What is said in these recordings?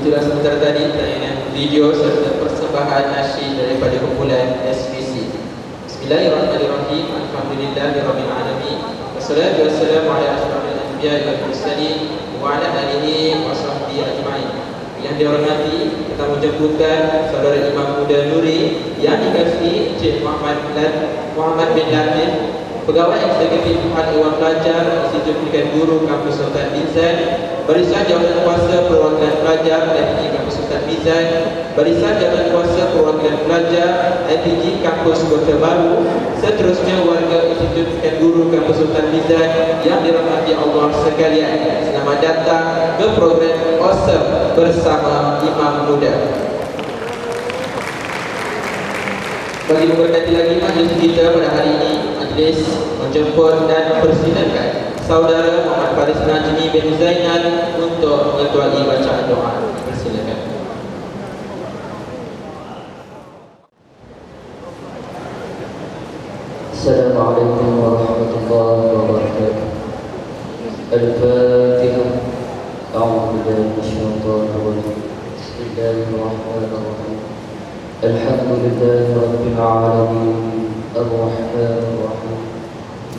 Itulah sebentar tadi tayangan video serta persembahan nasyid daripada kumpulan SVC. Bismillahirrahmanirrahim. Alhamdulillahirabbil alamin. Wassalatu wassalamu ala asyrafil anbiya'i wal mursalin wa ala alihi wa sahbihi ajma'in. Yang dihormati, kita menjemputkan saudara Imam Muda Nuri yang dikasihi Encik Muhammad Muhammad bin Latif Pegawai Eksekutif Pihak Dewan Pelajar Institut Pendidikan Guru Kampus Sultan bin Barisan Jawatan Kuasa Perwakilan Pelajar IPG Kampus Sultan Zaid Barisan Jawatan Kuasa Perwakilan Pelajar IPG Kampus Kota Baru. Seterusnya warga Institut Pendidikan Guru Kampus Sultan Zaid Yang dirahmati Allah sekalian. Selamat datang ke program Awesome Bersama Imam Muda. Bagi memberkati lagi majlis kita pada hari ini Majlis menjemput dan persilakan Saudara Muhammad Faris Najmi bin Zainal Untuk mengetuai bacaan doa Persilakan السلام عليكم ورحمة الله وبركاته الفاتحة أعوذ بالله من الشيطان الرجيم بسم الله الرحمن الرحيم الحمد لله رب العالمين الرحمن الرحيم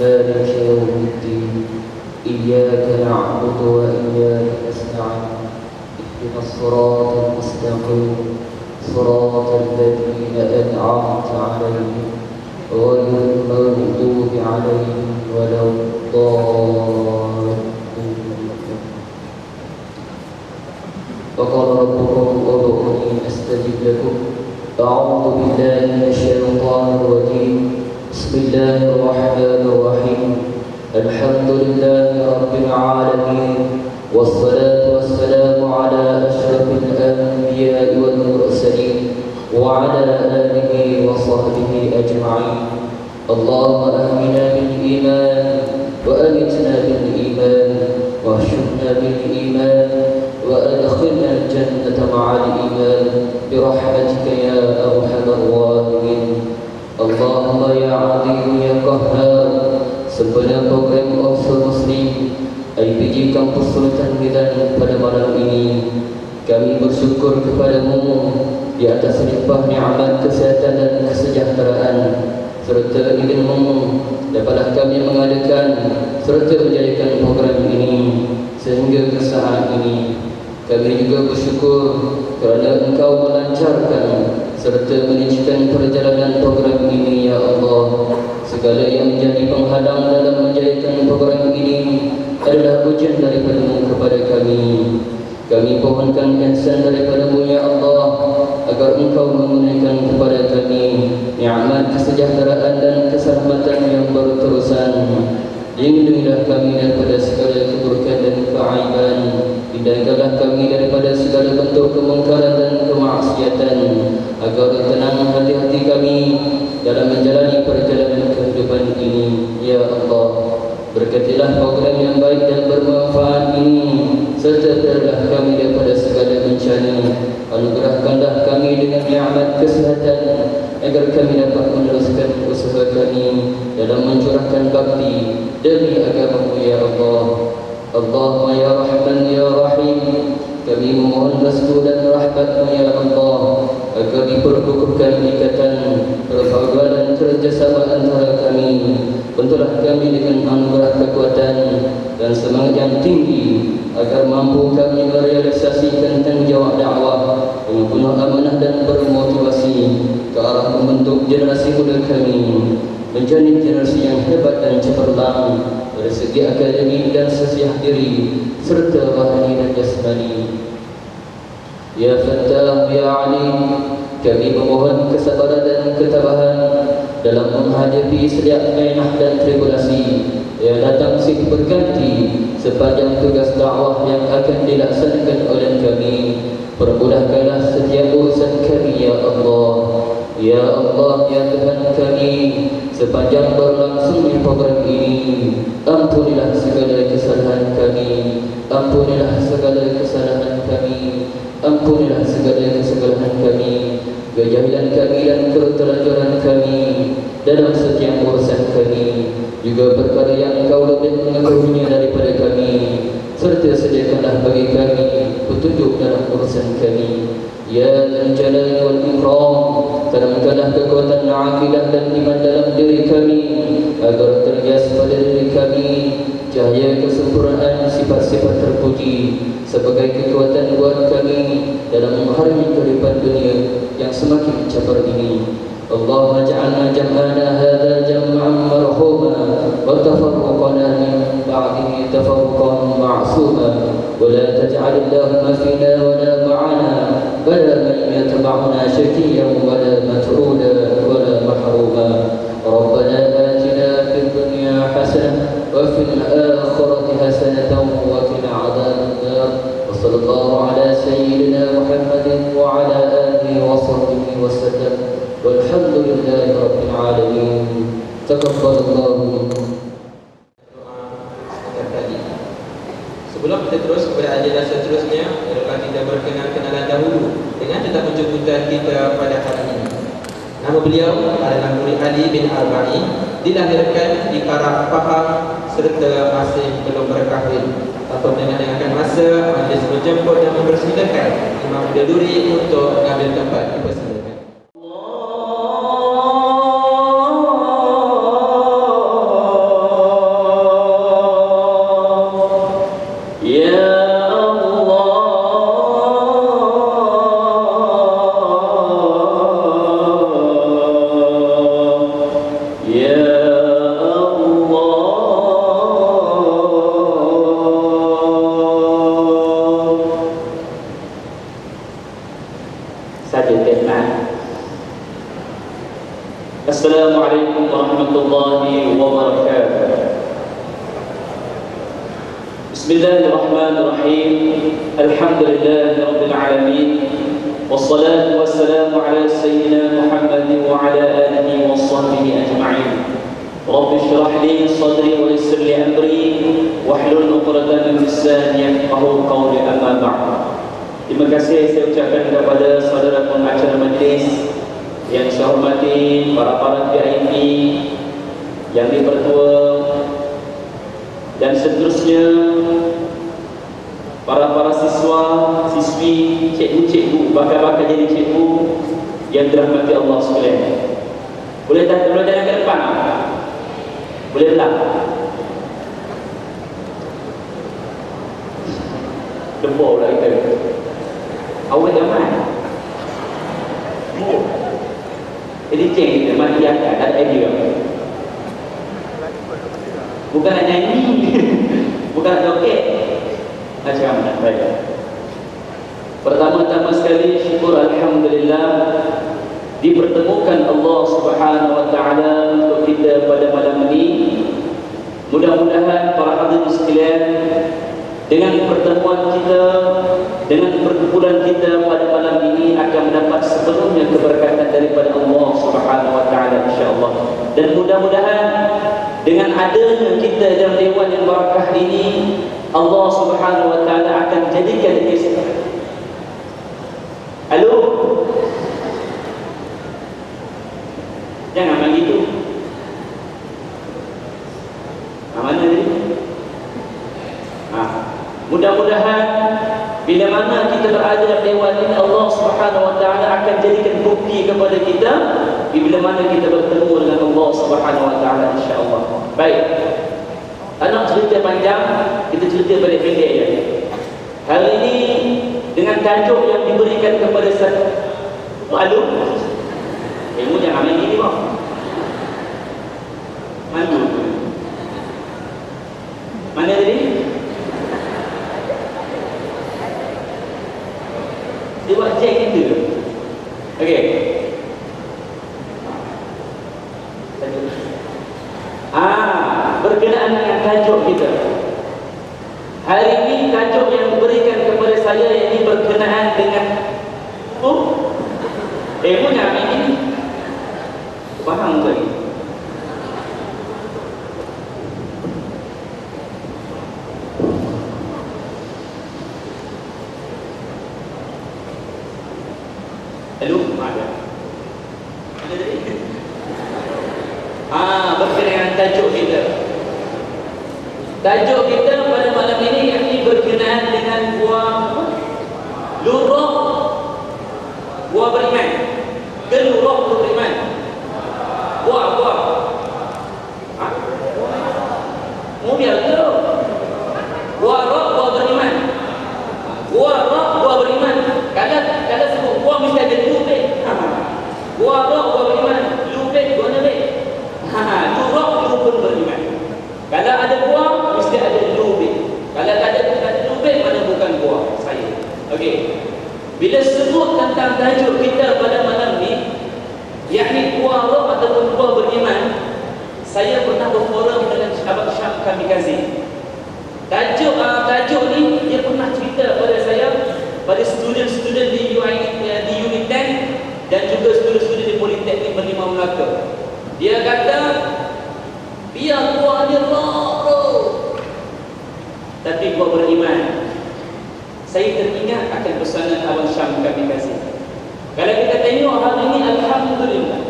مالك يوم الدين إياك نعبد وإياك نستعين اهدنا الصراط المستقيم صراط الذين أنعمت عليهم غير المغضوب عليهم ولا الضالين. وقال ربكم ادعوني أستجب لكم. أعوذ بالله من الشيطان الرجيم بسم الله الرحمن الرحيم الحمد لله رب العالمين. والصلاة والسلام على أشرف الأنبياء والمرسلين وعلى آله وصحبه أجمعين. اللهم أهمنا بالإيمان وأمتنا بالإيمان واحشرنا بالإيمان وأدخلنا الجنة مع الإيمان. برحمتك يا أرحم الراحمين. اللهم يا عظيم يا قهار Sebelum program Officer Muslim IPG Kampus Sultan Medan pada malam ini. Kami bersyukur kepadamu di atas limpah ni'mat kesehatan dan kesejahteraan serta ilmu dapatlah kami mengadakan serta menjadikan program ini sehingga ke saat ini. Kami juga bersyukur kerana engkau melancarkan serta menunjukkan perjalanan program ini ya Allah. Segala yang menjadi penghadang dalam menjadikan program ini adalah ujian daripadamu kepada kami. Kami pohonkan ihsan daripadamu ya Allah agar engkau menunaikan kepada kami nikmat kesejahteraan dan keselamatan yang berterusan Lindungilah kami daripada segala keburukan dan keaiban Hindarilah kami daripada segala bentuk kemungkaran dan kemaksiatan. Agar tenang hati-hati kami dalam menjalani perjalanan kehidupan ini. Ya Allah Berkatilah program yang baik dan bermanfaat ini. Serta terlah kami daripada segala bencana. Anugerahkanlah kami dengan ni'mat kesehatan Agar kami dapat meneruskan Demi agamamu ya Allah. Allahumma ya Rahman ya Rahim. Kami memohon restu dan rahmatmu ya Allah. Agar diperkukuhkan ikatan Perpaulan kerjasama antara kami. Bentuklah kami dengan anugerah kekuatan Dan semangat yang tinggi Agar mampu kami merealisasikan tanggungjawab dakwah Dengan penuh amanah dan bermotivasi Ke arah membentuk generasi muda kami Menjadi generasi yang hebat dan cemerlang Dari segi akademik dan sesiah diri Serta rohani dan jasmani. Ya Fattah, Ya Alim Kami memohon kesabaran dan ketabahan Dalam menghadapi setiap mainah dan tribulasi Yang datang silih berganti Sepanjang tugas dakwah yang akan dilaksanakan oleh kami. Permudahkanlah setiap urusan kami Ya Allah Ya Allah, Ya Tuhan kami Sepanjang berlangsungnya program ini Ampunilah segala kesalahan kami Ampunilah segala kesalahan kami Ampunilah segala kesalahan kami Kejahilan kami dan keterlanjuran kami Dalam setiap urusan kami Juga perkara yang engkau lebih mengetahuinya daripada kami Serta sediakanlah bagi kami Petunjuk dalam urusan kami. Ya Al-Jalal wal-Ikram Tanamkanlah kekuatan akidah dan iman dalam diri kami Agar terhias pada diri kami cahaya kesempurnaan sifat-sifat terpuji sebagai kekuatan buat kami dalam mengharungi kehidupan dunia yang semakin cabar ini. Allahumma ja'alna jam'ana hadha jam'an marhuma wa tafarruqana min ba'dihi tafarruqan ma'suma. Wa la taj'al Allahumma fina wa la ma'ana. Bala man yatba'una shakiyan wa la matruda الله على سيدنا محمد وعلى آله وصحبه وسلم والحمد لله رب العالمين تقبل الله منكم doa setiap kali. Sebelum kita terus kepada ajaran seterusnya, adalah kita berkenan kenalan dahulu dengan tetap penjemputan kita pada hari ini. Nama beliau adalah Murid Ali bin Arba'i, dilahirkan di Karak Pahang serta masih belum berkahwin. Tanpa mendengar-dengarkan masa, majlis menjemput dan mempersilakan Imam Daduri untuk mengambil tempat dipersilakan. يا Warahmatullahi wabarakatuh بسم الله الرحمن الرحيم. الحمد لله رب العالمين. والصلاة والسلام على سيدنا محمد وعلى آله وصحبه أجمعين. رب اشرح لي صدري ويسر لي أمري. واحلل عقدة من لساني يفقهوا قولي. أما بعد. Terima kasih saya ucapkan kepada saudara pengacara majlis yang saya hormati para-para VIP yang dipertua dan seterusnya para-para siswa, siswi, cikgu-cikgu, bakal-bakal jadi cikgu yang dirahmati Allah sekalian. Boleh tak boleh jalan ke depan? Boleh tak? Dempur pula kita. Awal zaman. Oh. Jadi cek kita mati akan ada idea. Bukan nak nyanyi. Bukan nak joget. Macam mana? Baik. Pertama-tama sekali syukur Alhamdulillah Dipertemukan Allah subhanahu wa ta'ala Untuk kita pada malam ini. Mudah-mudahan para hadirin sekalian Dengan pertemuan kita Dengan perkumpulan kita pada malam ini Akan mendapat sepenuhnya keberkatan daripada Allah subhanahu wa ta'ala InsyaAllah. Dan mudah-mudahan dengan adanya kita dalam dewan yang barakah ini Allah Subhanahu wa taala akan jadikan kita Halo? Jangan main gitu Nah, mana tadi? Nah, mudah-mudahan bila mana kita berada dewan ini Allah Subhanahu wa taala akan jadikan bukti kepada kita bila mana kita bertemu dengan Allah Subhanahu wa taala insya-Allah. Baik. Anak cerita panjang, kita cerita balik pendek je. Hari ini dengan tajuk yang diberikan kepada saya Lalu tajuk kita. Tajuk kita pada malam ini yakni berkenaan dengan buah luruk buah beriman. Ya kuwa adirra Tapi kau beriman Saya teringat akan pesanan Abang Syam kami kasih. Kalau kita tengok hal ini Alhamdulillah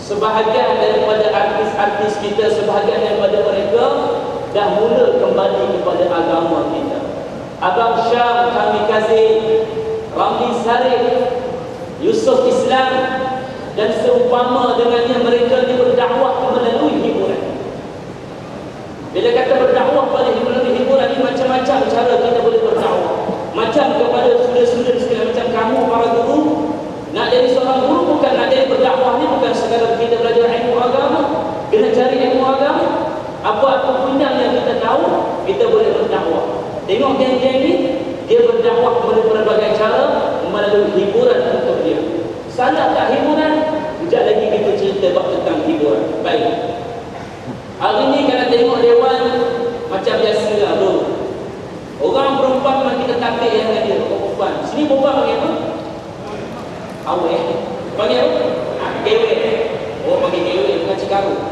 Sebahagian daripada artis-artis kita Sebahagian daripada mereka Dah mula kembali kepada agama kita. Abang Syam kami kasih Ramli Sarif Yusuf Islam Dan seumpama dengannya mereka ni berdakwah melalui bila kata berdakwah pada himpunan-himpunan ini macam-macam cara kita garoto.